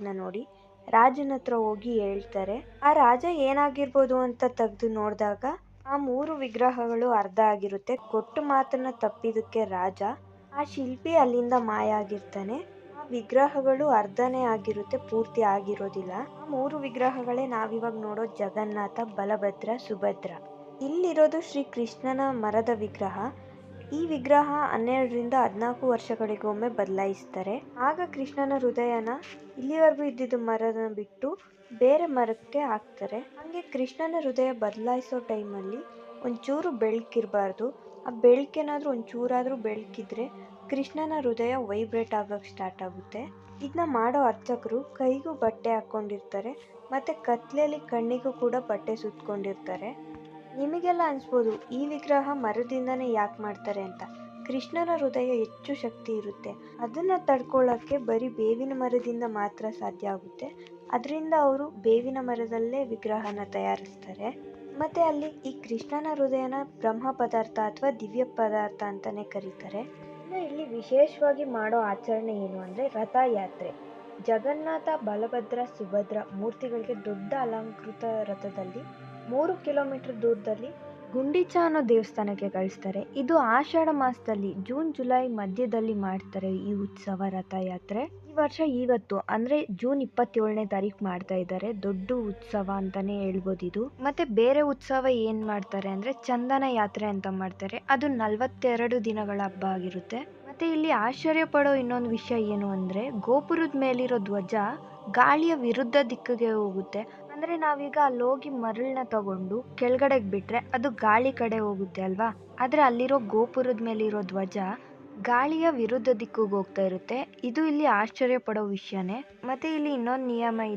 ನೋಡಿ ರಾಜನ ಹತ್ರ ಹೋಗಿ ಹೇಳ್ತಾರೆ, ಆ ರಾಜ ಏನಾಗಿರ್ಬೋದು ಅಂತ ತೆಗ್ದು ನೋಡಿದಾಗ ಆ ಮೂರು ವಿಗ್ರಹಗಳು ಅರ್ಧ ಆಗಿರುತ್ತೆ. ಕೊಟ್ಟು ಮಾತನ್ನ ತಪ್ಪಿದಕ್ಕೆ ರಾಜ ಆ ಶಿಲ್ಪಿ ಅಲ್ಲಿಂದ ಮಾಯ ಆಗಿರ್ತಾನೆ. ಆ ವಿಗ್ರಹಗಳು ಅರ್ಧನೇ ಆಗಿರುತ್ತೆ, ಪೂರ್ತಿ ಆಗಿರೋದಿಲ್ಲ. ಆ ಮೂರು ವಿಗ್ರಹಗಳೇ ನಾವಿವಾಗ ನೋಡೋ ಜಗನ್ನಾಥ, ಬಲಭದ್ರ, ಸುಭದ್ರ. ಇಲ್ಲಿರೋದು ಶ್ರೀ ಕೃಷ್ಣನ ಮರದ ವಿಗ್ರಹ. ಈ ವಿಗ್ರಹ ಹನ್ನೆರಡರಿಂದ ಹದಿನಾಲ್ಕು ವರ್ಷಗಳಿಗೊಮ್ಮೆ ಬದಲಾಯಿಸ್ತಾರೆ ಆಗ ಕೃಷ್ಣನ ಹೃದಯನ ಇಲ್ಲಿವರೆಗೂ ಇದ್ದಿದ್ದ ಮರನ ಬಿಟ್ಟು ಬೇರೆ ಮರಕ್ಕೆ ಹಾಕ್ತಾರೆ. ಹಂಗೆ ಕೃಷ್ಣನ ಹೃದಯ ಬದಲಾಯಿಸೋ ಟೈಮಲ್ಲಿ ಒಂಚೂರು ಬೆಳಕಿರಬಾರ್ದು. ಆ ಬೆಳಕೇನಾದ್ರೂ ಒಂಚೂರಾದರೂ ಬೆಳಕಿದ್ರೆ ಕೃಷ್ಣನ ಹೃದಯ ವೈಬ್ರೇಟ್ ಆಗೋಕೆ ಸ್ಟಾರ್ಟ್ ಆಗುತ್ತೆ. ಇದನ್ನ ಮಾಡೋ ಅರ್ಚಕರು ಕೈಗೂ ಬಟ್ಟೆ ಹಾಕ್ಕೊಂಡಿರ್ತಾರೆ, ಮತ್ತು ಕತ್ಲೆಯಲ್ಲಿ ಕಣ್ಣಿಗೂ ಕೂಡ ಬಟ್ಟೆ ಸುತ್ಕೊಂಡಿರ್ತಾರೆ. ನಿಮಗೆಲ್ಲ ಅನ್ಸ್ಬೋದು, ಈ ವಿಗ್ರಹ ಮರದಿಂದನೇ ಯಾಕೆ ಮಾಡ್ತಾರೆ ಅಂತ. ಕೃಷ್ಣನ ಹೃದಯ ಹೆಚ್ಚು ಶಕ್ತಿ ಇರುತ್ತೆ. ಅದನ್ನ ತಡ್ಕೊಳ್ಳೋಕ್ಕೆ ಬರೀ ಬೇವಿನ ಮರದಿಂದ ಮಾತ್ರ ಸಾಧ್ಯ ಆಗುತ್ತೆ. ಅದರಿಂದ ಅವರು ಬೇವಿನ ಮರದಲ್ಲೇ ವಿಗ್ರಹನ ತಯಾರಿಸ್ತಾರೆ. ಮತ್ತೆ ಅಲ್ಲಿ ಈ ಕೃಷ್ಣನ ಹೃದಯನ ಬ್ರಹ್ಮ ಪದಾರ್ಥ ಅಥವಾ ದಿವ್ಯ ಪದಾರ್ಥ ಅಂತಲೇ ಕರೀತಾರೆ. ಇನ್ನು ಇಲ್ಲಿ ವಿಶೇಷವಾಗಿ ಮಾಡೋ ಆಚರಣೆ ಏನು ಅಂದ್ರೆ ರಥಯಾತ್ರೆ. ಜಗನ್ನಾಥ, ಬಲಭದ್ರ, ಸುಭದ್ರ ಮೂರ್ತಿಗಳಿಗೆ ದೊಡ್ಡ ಅಲಂಕೃತ ರಥದಲ್ಲಿ ಮೂರು ಕಿಲೋಮೀಟರ್ ದೂರದಲ್ಲಿ ಗುಂಡಿಚ ಅನ್ನೋ ದೇವಸ್ಥಾನಕ್ಕೆ ಕಳಿಸ್ತಾರೆ. ಇದು ಆಷಾಢ ಮಾಸದಲ್ಲಿ ಜೂನ್, ಜುಲೈ ಮಧ್ಯದಲ್ಲಿ ಮಾಡ್ತಾರೆ ಈ ಉತ್ಸವ ರಥಯಾತ್ರೆ. ಈ ವರ್ಷ ಇವತ್ತು, ಅಂದ್ರೆ ಜೂನ್ ಇಪ್ಪತ್ತೇಳನೇ ತಾರೀಕು ಮಾಡ್ತಾ ಇದ್ದಾರೆ. ದೊಡ್ಡ ಉತ್ಸವ ಅಂತಾನೆ ಹೇಳ್ಬೋದು ಇದು. ಮತ್ತೆ ಬೇರೆ ಉತ್ಸವ ಏನ್ ಮಾಡ್ತಾರೆ ಅಂದ್ರೆ ಚಂದನ ಯಾತ್ರೆ ಅಂತ ಮಾಡ್ತಾರೆ. ಅದು ನಲ್ವತ್ತೆರಡು ದಿನಗಳ ಹಬ್ಬ ಆಗಿರುತ್ತೆ. ಮತ್ತೆ ಇಲ್ಲಿ ಆಶ್ಚರ್ಯ ಪಡೋ ಇನ್ನೊಂದು ವಿಷಯ ಏನು ಅಂದ್ರೆ ಗೋಪುರದ ಮೇಲಿರೋ ಧ್ವಜ ಗಾಳಿಯ ವಿರುದ್ಧ ದಿಕ್ಕಿಗೆ ಹೋಗುತ್ತೆ. ಅಂದ್ರೆ ನಾವೀಗ ಅಲ್ಲಿ ಹೋಗಿ ಮರಳನ್ನ ತಗೊಂಡು ಕೆಳಗಡೆಗೆ ಬಿಟ್ರೆ ಅದು ಗಾಳಿ ಕಡೆ ಹೋಗುತ್ತೆ ಅಲ್ವಾ? ಆದ್ರೆ ಅಲ್ಲಿರೋ ಗೋಪುರದ ಮೇಲಿರೋ ಧ್ವಜ ಗಾಳಿಯ ವಿರುದ್ಧ ದಿಕ್ಕಿಗೆ ಹೋಗ್ತಾ ಇರುತ್ತೆ. ಇದು ಇಲ್ಲಿ ಆಶ್ಚರ್ಯ ಪಡೋ ವಿಷಯನೇ. ಮತ್ತೆ ಇಲ್ಲಿ ಇನ್ನೊಂದು ನಿಯಮ ಇದೆ.